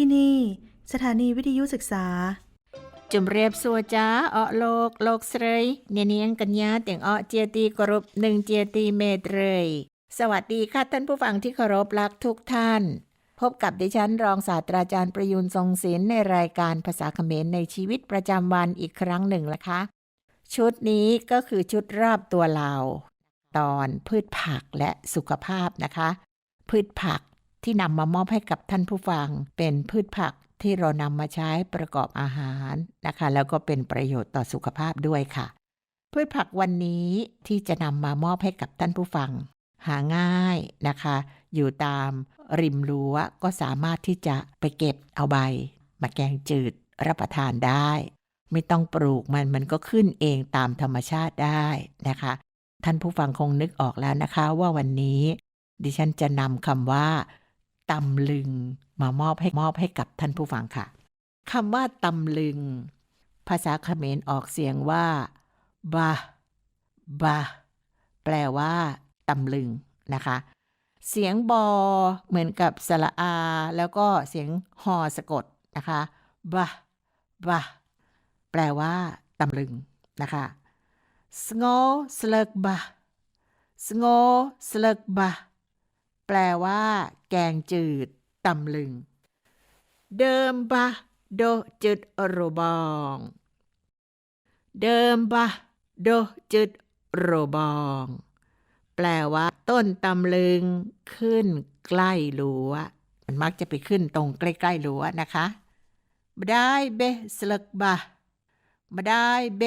ที่นี่ สถานีวิทยุศึกษา จุมเรียบสัวจ้าเอ้อโลก โลกเสยเนียเนียงกัญญาเตียงเออเจียตีกรุบหนึ่งเจียตีเมตรเลยสวัสดีค่ะท่านผู้ฟังที่เคารพรักทุกท่าน พบกับดิฉันรองศาสตราจารย์ประยุนทรงศิลป์ในรายการภาษาเขมรในชีวิตประจำวันอีกครั้งหนึ่งนะคะ ชุดนี้ก็คือชุดรอบตัวเรา ตอนพืชผักและสุขภาพนะคะ พืชผัก ที่นำมามอบให้กับท่านผู้ฟัง เป็นพืชผักที่เรานำมาใช้ประกอบอาหารนะคะ แล้วก็เป็นประโยชน์ต่อสุขภาพด้วยค่ะ พืชผักวันนี้ที่จะนำมามอบให้กับท่านผู้ฟัง หาง่ายนะคะ อยู่ตามริมรั้วก็สามารถที่จะไปเก็บเอาใบมาแกงจืดรับประทานได้ ไม่ต้องปลูกมันมันก็ขึ้นเองตามธรรมชาติได้นะคะ ท่านผู้ฟังคงนึกออกแล้วนะคะว่าวันนี้ ดิฉันจะนำคำว่า ตำลึง มามอบให้มอบให้กับท่านผู้ฟังค่ะคำว่าตำลึง ภาษาเขมรออกเสียงว่าบาบาแปลว่าตำลึงนะคะ เสียงบอเหมือนกับสระอา แล้วก็เสียงฮอสะกดนะคะบาบาแปลว่าตำลึงนะคะสโงสเลิกบาสโงสเลิกบา แปลว่า แกงจืดตำลึง เดิมบะโดจุดโรบอง เดิมบะโดจุดโรบอง แปลว่า ต้นตำลึง ขึ้นใกล้รั้วมันมักจะไปขึ้นตรงใกล้ๆรั้วนะคะมาได้เบสลักบะมาได้เบ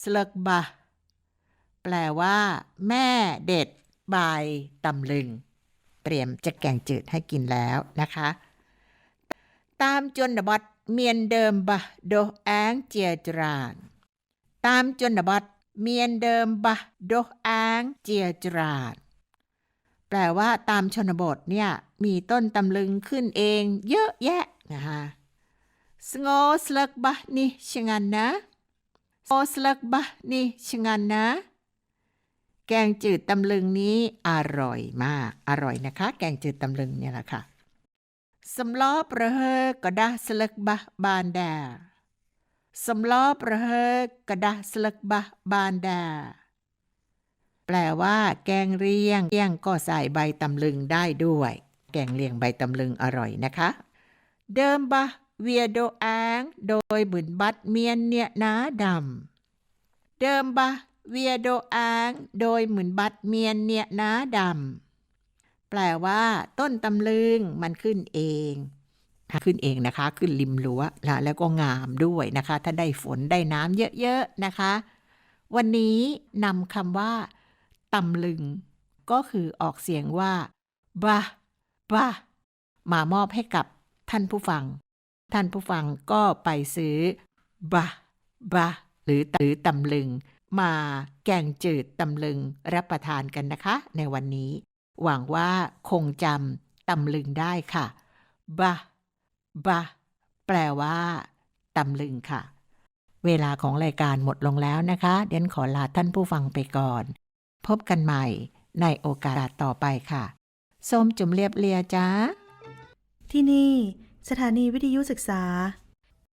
สลักบะแปลว่า แม่เด็ดใบตำลึง เตรียมจะแกงจืดให้กินแล้วนะคะ ตามจนบทเมียนเดิมบะโดแองเจียจราน ตามจนบทเมียนเดิมบะโดแองเจียจรานแปลว่าตามชนบทเนี่ย มีต้นตำลึงขึ้นเองเยอะแยะนะคะสงอสลักบะนี่ชงันนะสงอสลักบะนี่ชงันนะ แกงจืดตำลึงนี้อร่อยมาก อร่อยนะคะ แกงจืดตำลึงเนี่ยแหละค่ะสำล้อประเฮกระดาสลักบะบานแดสำล้อประเฮกระดาสลักบะบานแดแปลว่า แกงเรียงเรียงก็ใส่ใบตำลึงได้ด้วย แกงเลียงใบตำลึงอร่อยนะคะ เดิมบะเวียโดแองโดยบุญบัตเมียนเนี่ยนาดำเดิมบะ เวียโดอางโดยหมุนบัตเมียนเนียนาดำแปลว่าต้นตำลึงมันขึ้นเองขึ้นเองนะคะขึ้นริมรั้วนะแล้วก็งามด้วยนะคะ ถ้าได้ฝนได้น้ำเยอะๆนะคะ วันนี้นำคำว่าตำลึง ก็คือออกเสียงว่าบะบะมามอบให้กับท่านผู้ฟัง ท่านผู้ฟังก็ไปซื้อบะบะหรือหรือตำลึง มาแกงจืดตำลึงรับประทานกันนะคะ ในวันนี้ หวังว่าคงจำตำลึงได้ค่ะบะบะแปลว่าตำลึงค่ะ เวลาของรายการหมดลงแล้วนะคะเดนขอลาท่านผู้ฟังไปก่อน พบกันใหม่ในโอกาสต่อไปค่ะ ส้มจุ่มเรียบเรียจ้าที่นี่ สถานีวิทยุศึกษา